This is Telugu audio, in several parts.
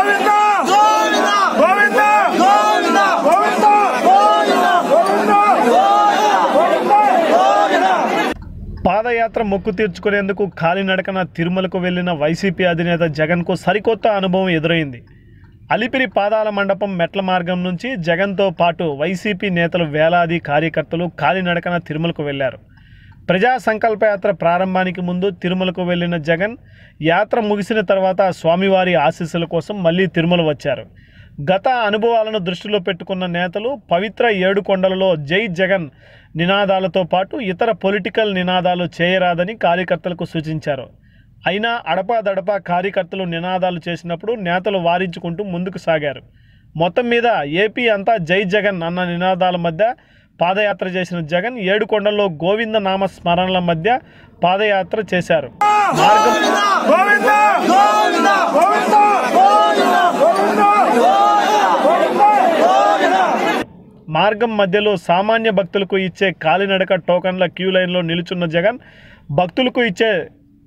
గోవింద! గోవింద! గోవింద! పాదయాత్ర మొక్కు తీర్చుకునేందుకు కాలినడకన తిరుమలకు వెళ్ళిన వైసీపీ అధినేత జగన్కు సరికొత్త అనుభవం ఎదురైంది. అలిపిరి పాదాల మండపం మెట్ల మార్గం నుంచి జగన్తో పాటు వైసీపీ నేతలు వేలాది కార్యకర్తలు కాలినడకన తిరుమలకు వెళ్ళారు ప్రజా సంకల్పయాత్ర ప్రారంభానికి ముందు తిరుమలకు వెళ్ళిన జగన్ యాత్ర ముగిసిన తర్వాత స్వామివారి ఆశీస్సుల కోసం మళ్ళీ తిరుమల వచ్చారు. గత అనుభవాలను దృష్టిలో పెట్టుకున్న నేతలు పవిత్ర ఏడు కొండలలో జై జగన్ నినాదాలతో పాటు ఇతర పొలిటికల్ నినాదాలు చేయరాదని కార్యకర్తలకు సూచించారు. అయినా అడపాదడపా కార్యకర్తలు నినాదాలు చేసినప్పుడు నేతలు వారించుకుంటూ ముందుకు సాగారు. మొత్తం మీద ఏపీ అంతా జై జగన్ అన్న నినాదాల మధ్య పాదయాత్ర చేసిన జగన్ ఏడుకొండల్లో గోవింద నామ స్మరణల మధ్య పాదయాత్ర చేశారు. మార్గం మధ్యలో సామాన్య భక్తులకు ఇచ్చే కాలినడక టోకన్ల క్యూ లైన్లో నిలుచున్న జగన్ భక్తులకు ఇచ్చే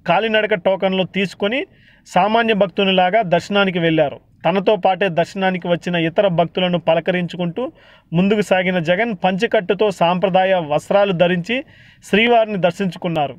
కాలినడక టోకన్లు తీసుకొని సామాన్య భక్తునిలాగా దర్శనానికి వెళ్ళారు. తనతో పాటే దర్శనానికి వచ్చిన ఇతర భక్తులను పలకరించుకుంటూ ముందుకు సాగిన జగన్ పంచకట్టుతో సాంప్రదాయ వస్త్రాలు ధరించి శ్రీవారిని దర్శించుకున్నారు.